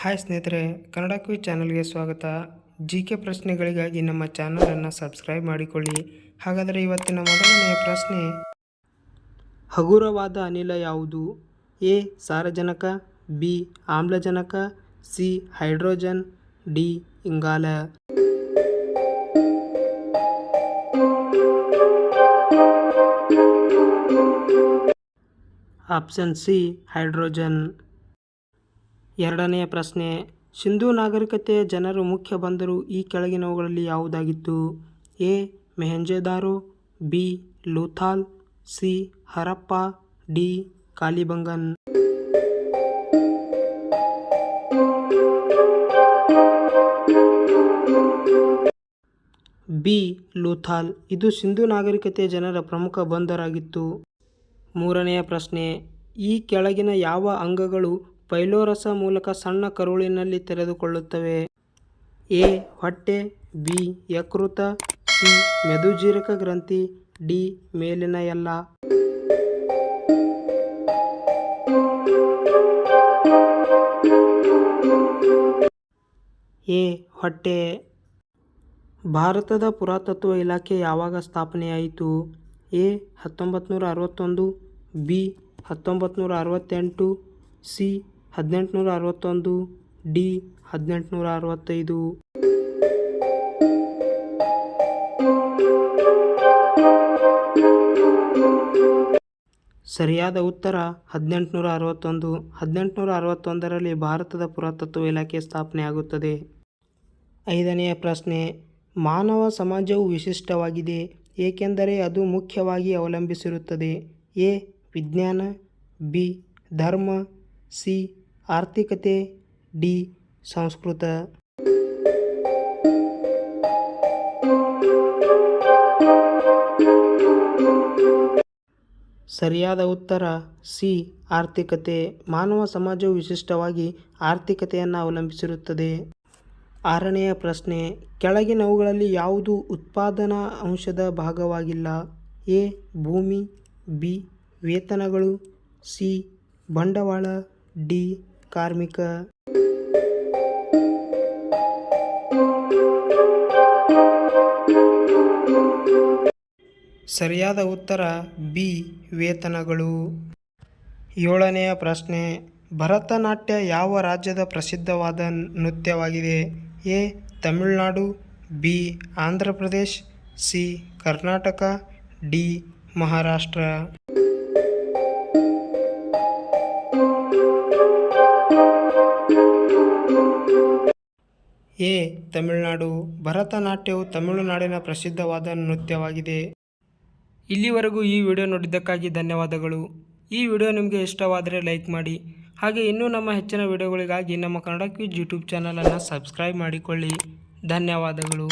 Hi ಸ್ನೇಹಿತರೆ, Kannada quiz ಚಾನಲ್ಗೆ ಸ್ವಾಗತ. ಜಿ ಕೆ ಪ್ರಶ್ನೆಗಳಿಗಾಗಿ ನಮ್ಮ ಚಾನಲನ್ನು ಸಬ್ಸ್ಕ್ರೈಬ್ ಮಾಡಿಕೊಳ್ಳಿ. ಹಾಗಾದರೆ ಇವತ್ತಿನ ಮೊದಲನೆಯ ಪ್ರಶ್ನೆ, ಹಗುರವಾದ ಅನಿಲ ಯಾವುದು? ಎ, ಸಾರಜನಕ, ಬಿ, ಆಮ್ಲಜನಕ, ಸಿ, ಹೈಡ್ರೋಜನ್, ಡಿ, ಇಂಗಾಲ. Option C, hydrogen. ಎರಡನೆಯ ಪ್ರಶ್ನೆ, ಸಿಂಧೂ ನಾಗರಿಕತೆಯ ಜನರು ಮುಖ್ಯ ಬಂದರು ಈ ಕೆಳಗಿನವುಗಳಲ್ಲಿ ಯಾವುದಾಗಿತ್ತು? A, Mohenjodaro, B, Lothal, C, Harappa, D, Kalibangan. B, Lothal. ಇದು ಸಿಂಧೂ ನಾಗರಿಕತೆಯ ಜನರ ಪ್ರಮುಖ ಬಂದರಾಗಿತ್ತು. ಮೂರನೆಯ ಪ್ರಶ್ನೆ, ಈ ಕೆಳಗಿನ ಯಾವ ಅಂಗಗಳು ಪೈಲೋರಸ ಮೂಲಕ ಸಣ್ಣ ಕರುಳಿನಲ್ಲಿ ತೆರೆದುಕೊಳ್ಳುತ್ತವೆ. ಎ. ಹೊಟ್ಟೆ, ಬಿ. ಯಕೃತ, ಸಿ. ಮೆದುಜೀರಕ ಗ್ರಂಥಿ, ಡಿ. ಮೇಲಿನ ಎಲ್ಲ. ಎ. ಹೊಟ್ಟೆ. ಭಾರತದ ಪುರಾತತ್ವ ಇಲಾಖೆ ಯಾವಾಗ ಸ್ಥಾಪನೆಯಾಯಿತು? ಎ. ಹತ್ತೊಂಬತ್ತು ನೂರ ಅರವತ್ತೊಂದು, ಬಿ. ಹತ್ತೊಂಬತ್ತು ನೂರ ಅರವತ್ತೆಂಟು, ಸಿ. ಹದಿನೆಂಟುನೂರ ಅರವತ್ತೊಂದು ಡಿ ಹದಿನೆಂಟುನೂರ ಅರವತ್ತೈದು ಸರಿಯಾದ ಉತ್ತರ ಹದಿನೆಂಟುನೂರ ಅರವತ್ತೊಂದು ಹದಿನೆಂಟುನೂರ ಅರವತ್ತೊಂದರಲ್ಲಿ ಭಾರತದ ಪುರಾತತ್ವ ಇಲಾಖೆ ಸ್ಥಾಪನೆಯಾಗುತ್ತದೆ ಐದನೆಯ ಪ್ರಶ್ನೆ, ಮಾನವ ಸಮಾಜವು ವಿಶಿಷ್ಟವಾಗಿದೆ, ಏಕೆಂದರೆ ಅದು ಮುಖ್ಯವಾಗಿ ಅವಲಂಬಿಸಿರುತ್ತದೆ. ಎ, ವಿಜ್ಞಾನ, ಬಿ, ಧರ್ಮ, ಸಿ ಆರ್ಥಿಕತೆ ಡಿ ಸಂಸ್ಕೃತ. ಸರಿಯಾದ ಉತ್ತರ ಸಿ ಆರ್ಥಿಕತೆ. ಮಾನವ ಸಮಾಜವು ವಿಶಿಷ್ಟವಾಗಿ ಆರ್ಥಿಕತೆಯನ್ನು ಅವಲಂಬಿಸಿರುತ್ತದೆ. ಆರನೆಯ ಪ್ರಶ್ನೆ, ಕೆಳಗಿನವುಗಳಲ್ಲಿ ಯಾವುದು ಉತ್ಪಾದನಾ ಅಂಶದ ಭಾಗವಾಗಿಲ್ಲ? ಎ, ಭೂಮಿ, ಬಿ, ವೇತನಗಳು, ಸಿ, ಬಂಡವಾಳ, ಡಿ ಕಾರ್ಮಿಕ. ಸರಿಯಾದ ಉತ್ತರ ಬಿ, ವೇತನಗಳು. ಏಳನೆಯ ಪ್ರಶ್ನೆ, ಭರತನಾಟ್ಯ ಯಾವ ರಾಜ್ಯದ ಪ್ರಸಿದ್ಧವಾದ ನೃತ್ಯವಾಗಿದೆ? A, Tamil Nadu, B Andhra Pradesh C, Karnataka, D, Maharashtra. A Tamil Nadu, ಭರತನಾಟ್ಯವು ತಮಿಳುನಾಡಿನ ಪ್ರಸಿದ್ಧವಾದ ನೃತ್ಯವಾಗಿದೆ. ಇಲ್ಲಿವರೆಗೂ ಈ ವಿಡಿಯೋ ನೋಡಿದ್ದಕ್ಕಾಗಿ ಧನ್ಯವಾದಗಳು. ಈ ವಿಡಿಯೋ ನಿಮಗೆ ಇಷ್ಟವಾದರೆ ಲೈಕ್ ಮಾಡಿ. ಹಾಗೆ ಇನ್ನೂ ನಮ್ಮ ಹೆಚ್ಚಿನ ವಿಡಿಯೋಗಳಿಗಾಗಿ ನಮ್ಮ ಕನ್ನಡ ಕ್ವಿಜ್ ಯೂಟ್ಯೂಬ್ ಚಾನಲನ್ನು ಸಬ್ಸ್ಕ್ರೈಬ್ ಮಾಡಿಕೊಳ್ಳಿ. ಧನ್ಯವಾದಗಳು.